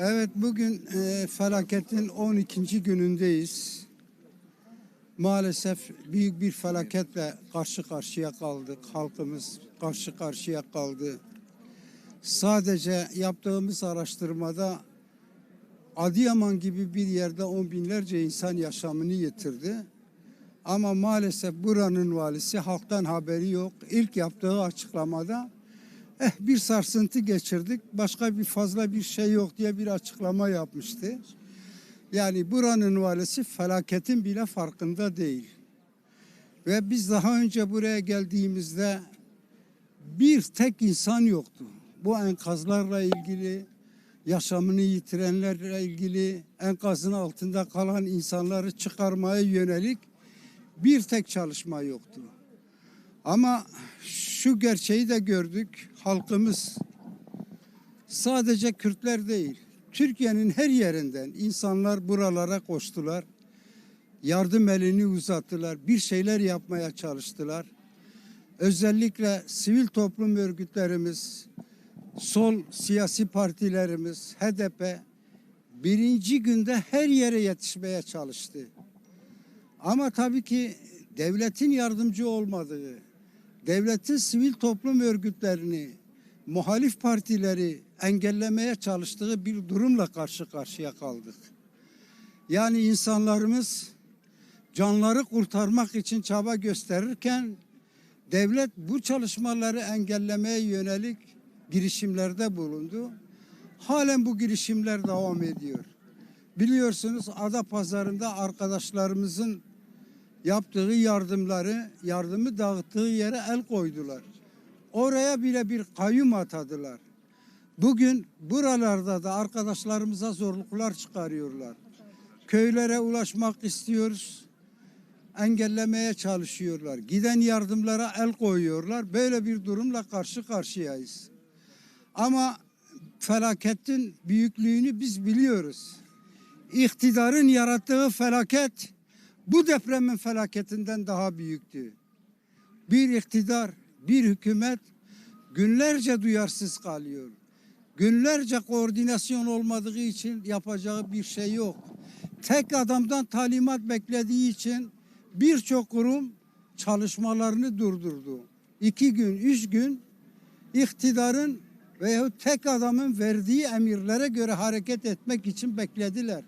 Evet bugün e, felaketin 12. günündeyiz. Maalesef büyük bir felaketle karşı karşıya kaldık. Halkımız karşı karşıya kaldı. Sadece yaptığımız araştırmada Adıyaman gibi bir yerde on binlerce insan yaşamını yitirdi. Ama maalesef buranın valisi halktan haberi yok. İlk yaptığı açıklamada eh bir sarsıntı geçirdik. Başka bir fazla bir şey yok diye bir açıklama yapmıştı. Yani buranın valisi felaketin bile farkında değil. Ve biz daha önce buraya geldiğimizde bir tek insan yoktu. Bu enkazlarla ilgili, yaşamını yitirenlerle ilgili, enkazın altında kalan insanları çıkarmaya yönelik bir tek çalışma yoktu. Ama şu gerçeği de gördük. Halkımız sadece Kürtler değil, Türkiye'nin her yerinden insanlar buralara koştular. Yardım elini uzattılar. Bir şeyler yapmaya çalıştılar. Özellikle sivil toplum örgütlerimiz, sol siyasi partilerimiz, HDP birinci günde her yere yetişmeye çalıştı. Ama tabii ki devletin yardımcı olmadığı, devletin sivil toplum örgütlerini, muhalif partileri engellemeye çalıştığı bir durumla karşı karşıya kaldık. Yani insanlarımız canları kurtarmak için çaba gösterirken devlet bu çalışmaları engellemeye yönelik girişimlerde bulundu. Halen bu girişimler devam ediyor. Biliyorsunuz Ada Pazarı'nda arkadaşlarımızın yaptığı yardımları, yardımı dağıttığı yere el koydular. Oraya bile bir kayyum atadılar. Bugün buralarda da arkadaşlarımıza zorluklar çıkarıyorlar. Köylere ulaşmak istiyoruz. Engellemeye çalışıyorlar. Giden yardımlara el koyuyorlar. Böyle bir durumla karşı karşıyayız. Ama felaketin büyüklüğünü biz biliyoruz. İktidarın yarattığı felaket bu depremin felaketinden daha büyüktü. Bir iktidar, bir hükümet günlerce duyarsız kalıyor. Günlerce koordinasyon olmadığı için yapacağı bir şey yok. Tek adamdan talimat beklediği için birçok kurum çalışmalarını durdurdu. İki gün, üç gün iktidarın veyahut tek adamın verdiği emirlere göre hareket etmek için beklediler.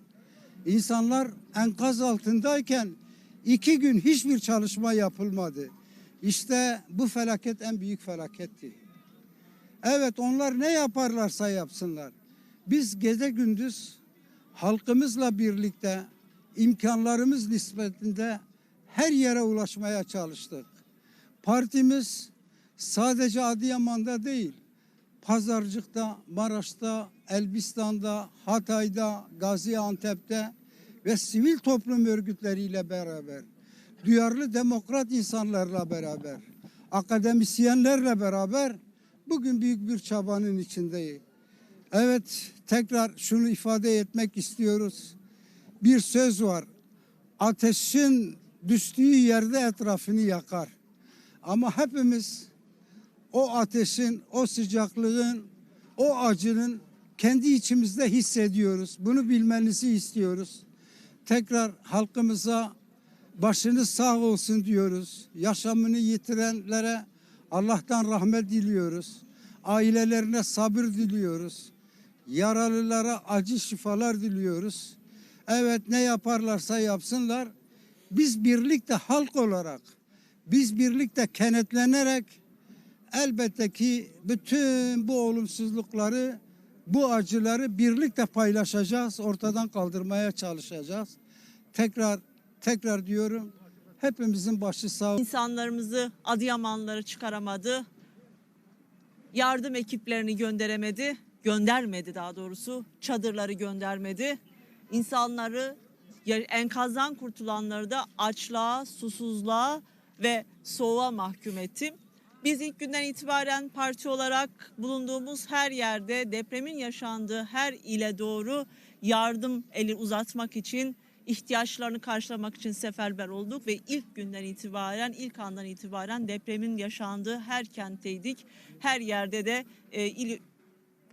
İnsanlar enkaz altındayken iki gün hiçbir çalışma yapılmadı. İşte bu felaket en büyük felaketti. Evet onlar ne yaparlarsa yapsınlar. Biz gece gündüz halkımızla birlikte imkanlarımız nispetinde her yere ulaşmaya çalıştık. Partimiz sadece Adıyaman'da değil, Pazarcık'ta, Maraş'ta, Elbistan'da, Hatay'da, Gaziantep'te ve sivil toplum örgütleriyle beraber, duyarlı demokrat insanlarla beraber, akademisyenlerle beraber bugün büyük bir çabanın içindeyiz. Evet, tekrar şunu ifade etmek istiyoruz. Bir söz var. Ateşin düştüğü yerde etrafını yakar. Ama hepimiz o ateşin, o sıcaklığın, o acının kendi içimizde hissediyoruz. Bunu bilmenizi istiyoruz. Tekrar halkımıza başınız sağ olsun diyoruz. Yaşamını yitirenlere Allah'tan rahmet diliyoruz. Ailelerine sabır diliyoruz. Yaralılara acı şifalar diliyoruz. Evet ne yaparlarsa yapsınlar. Biz birlikte halk olarak, biz birlikte kenetlenerek elbette ki bütün bu olumsuzlukları, bu acıları birlikte paylaşacağız, ortadan kaldırmaya çalışacağız. Tekrar tekrar diyorum hepimizin başı sağ olsun. İnsanlarımızı Adıyamanları çıkaramadı. Yardım ekiplerini gönderemedi. Göndermedi daha doğrusu. Çadırları göndermedi. İnsanları enkazdan kurtulanları da açlığa, susuzluğa ve soğuğa mahkum ettim. Biz ilk günden itibaren parti olarak bulunduğumuz her yerde depremin yaşandığı her ile doğru yardım eli uzatmak için ihtiyaçlarını karşılamak için seferber olduk ve ilk günden itibaren, ilk andan itibaren depremin yaşandığı her kentteydik. Her yerde de e, il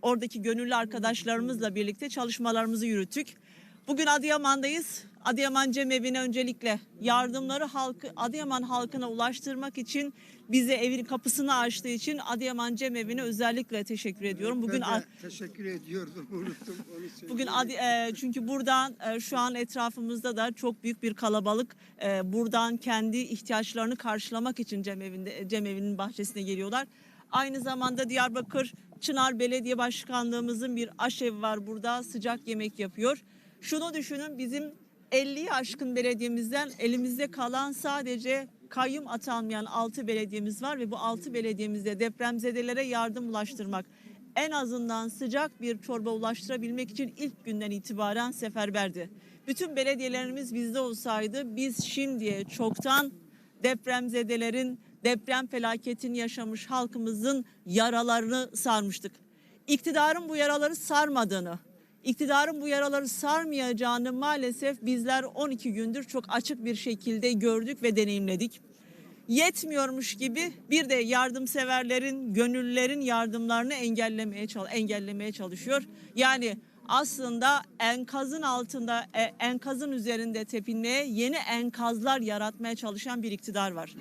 oradaki gönüllü arkadaşlarımızla birlikte çalışmalarımızı yürüttük. Bugün Adıyaman'dayız. Adıyaman Cemevi'ne öncelikle yardımları halkı Adıyaman halkına ulaştırmak için bize evin kapısını açtığı için Adıyaman Cemevi'ne özellikle teşekkür ediyorum. Bugün ben teşekkür ediyordum unuttum onu. Bugün Adi- e, çünkü buradan e, şu an etrafımızda da çok büyük bir kalabalık e, buradan kendi ihtiyaçlarını karşılamak için cemevinde cemevinin bahçesine geliyorlar. Aynı zamanda Diyarbakır Çınar Belediye Başkanlığımızın bir aşevi var burada sıcak yemek yapıyor. Şunu düşünün bizim 50'yi aşkın belediyemizden elimizde kalan sadece kayyum atanmayan 6 belediyemiz var ve bu 6 belediyemizde depremzedelere yardım ulaştırmak en azından sıcak bir çorba ulaştırabilmek için ilk günden itibaren seferberdi. Bütün belediyelerimiz bizde olsaydı biz şimdiye çoktan depremzedelerin deprem felaketini yaşamış halkımızın yaralarını sarmıştık. İktidarın bu yaraları sarmadığını, iktidarın bu yaraları sarmayacağını maalesef bizler 12 gündür çok açık bir şekilde gördük ve deneyimledik yetmiyormuş gibi bir de yardımseverlerin, gönüllülerin yardımlarını engellemeye engellemeye çalışıyor. Yani aslında enkazın altında, e, enkazın üzerinde tepinmeye yeni enkazlar yaratmaya çalışan bir iktidar var.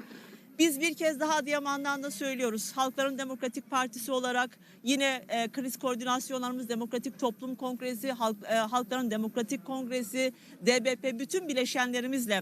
Biz bir kez daha Adıyaman'dan da söylüyoruz. Halkların Demokratik Partisi olarak yine e, kriz koordinasyonlarımız Demokratik Toplum Kongresi, Halk, e, Halkların Demokratik Kongresi, DBP bütün bileşenlerimizle